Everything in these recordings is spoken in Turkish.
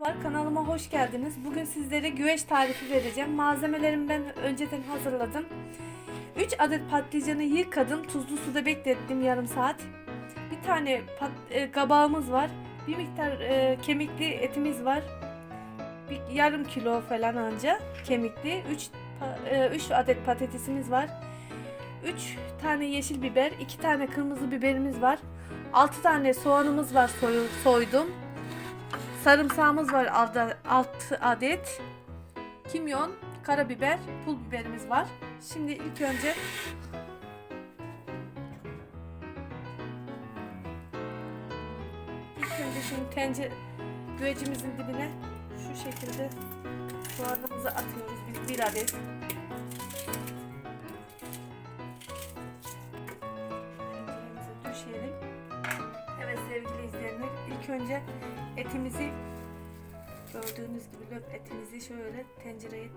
Merhaba kanalıma hoş geldiniz. Bugün sizlere güveç tarifi vereceğim. Malzemelerimi ben önceden hazırladım. 3 adet patlıcanı yıkadım. Tuzlu suda beklettim yarım saat. Bir tane pat, e, kabağımız var. Bir miktar e, kemikli etimiz var. Bir yarım kilo falan anca kemikli. 3 3 adet patatesimiz var. 3 tane yeşil biber, 2 tane kırmızı biberimiz var. 6 tane soğanımız var soyu- soydum. Sarımsağımız var 6 adet. Kimyon, karabiber, pul biberimiz var. Şimdi ilk önce ilk önce şimdi tencere güvecimizin dibine şu şekilde soğanımızı atıyoruz biz bir adet. Tenceremize düşelim. Evet sevgili izleyenler ilk önce etimizi gördüğünüz gibi löp etimizi şöyle tencereye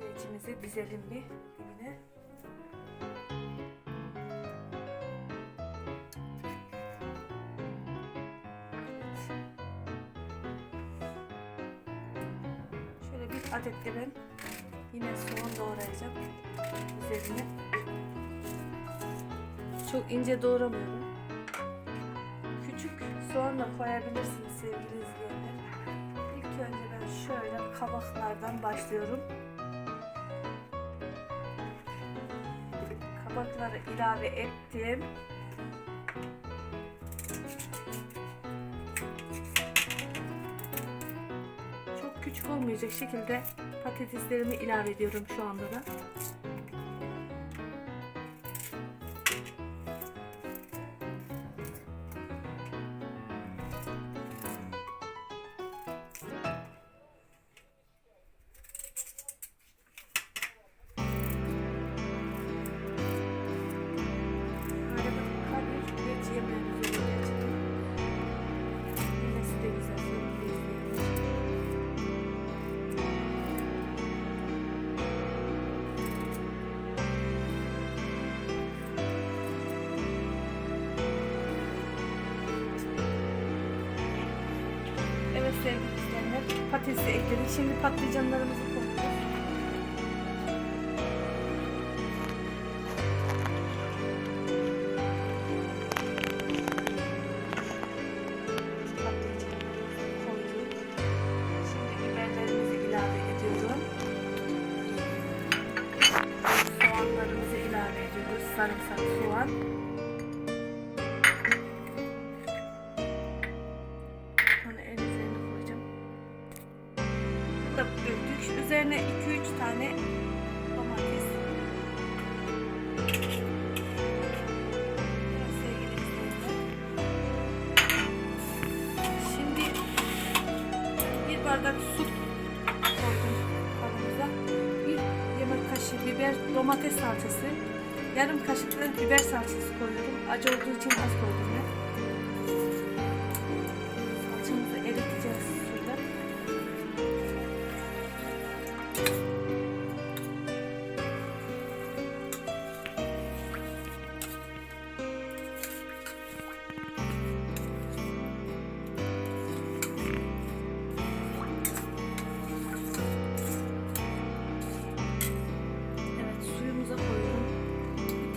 güvecimize dizelim bir dibine. Şöyle bir adet de ben yine soğan doğrayacağım üzerine. Çok ince doğramıyorum. Soğan da koyabilirsiniz sevgili izleyenler. İlk önce ben şöyle kabaklardan başlıyorum. Kabakları ilave ettim. Çok küçük olmayacak şekilde patateslerimi ilave ediyorum şu anda da. İzleyenler patatesi ekledik. Şimdi patlıcanlarımızı koyuyoruz. Patlıcanlarımızı koyduk. Üzerine 2-3 tane domates. Şimdi bir bardak su koydum kabımıza. Bir yemek kaşığı biber, domates salçası. Yarım kaşık biber salçası koyuyorum. Acı olduğu için az koydum ben.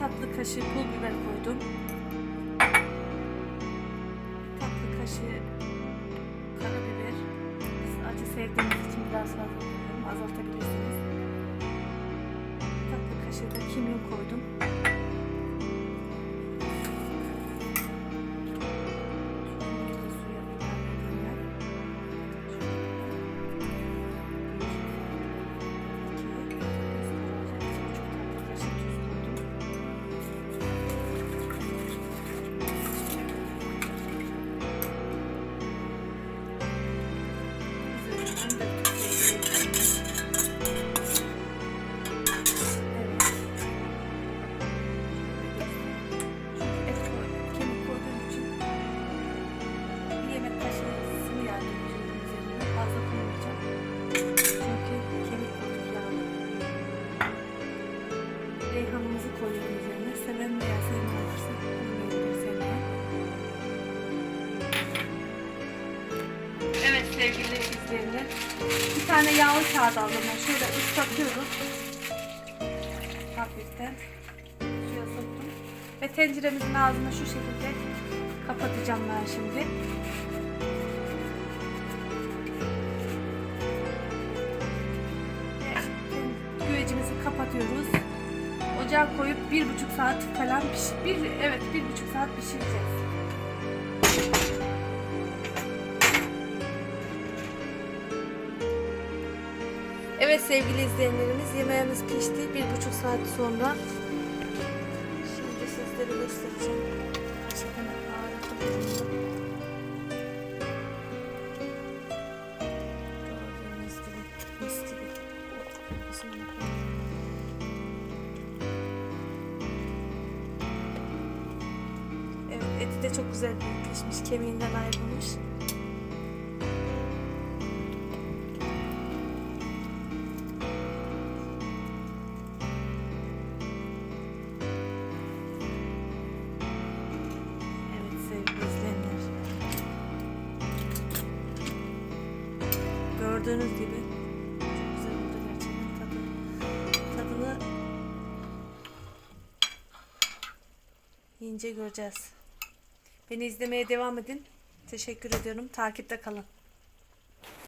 Tatlı kaşığı pul biber koydum. Bir tatlı kaşığı karabiber. Biz acı sevdiğimiz için biraz fazla koyuyorum. Azaltabilirsiniz. Bir tatlı kaşığı da kimyon koydum. Sevgili üzerine. Bir tane yağlı kağıt aldım ben. Şöyle ıslatıyorum. Hafiften. Suya soktum. Ve tenceremizin ağzını şu şekilde kapatacağım ben şimdi. Ve güvecimizi kapatıyoruz. Ocağa koyup bir buçuk saat falan piş bir evet bir buçuk saat pişireceğiz. Evet sevgili izleyenlerimiz yemeğimiz pişti bir buçuk saat sonra. Şimdi sizlere göstereceğim. Evet eti de çok güzel pişmiş. Kemiğinden ayrılmış. Gördüğünüz gibi çok güzel oldu gerçekten tadı. Tadını yiyince göreceğiz. Beni izlemeye devam edin. Teşekkür ediyorum. Takipte kalın.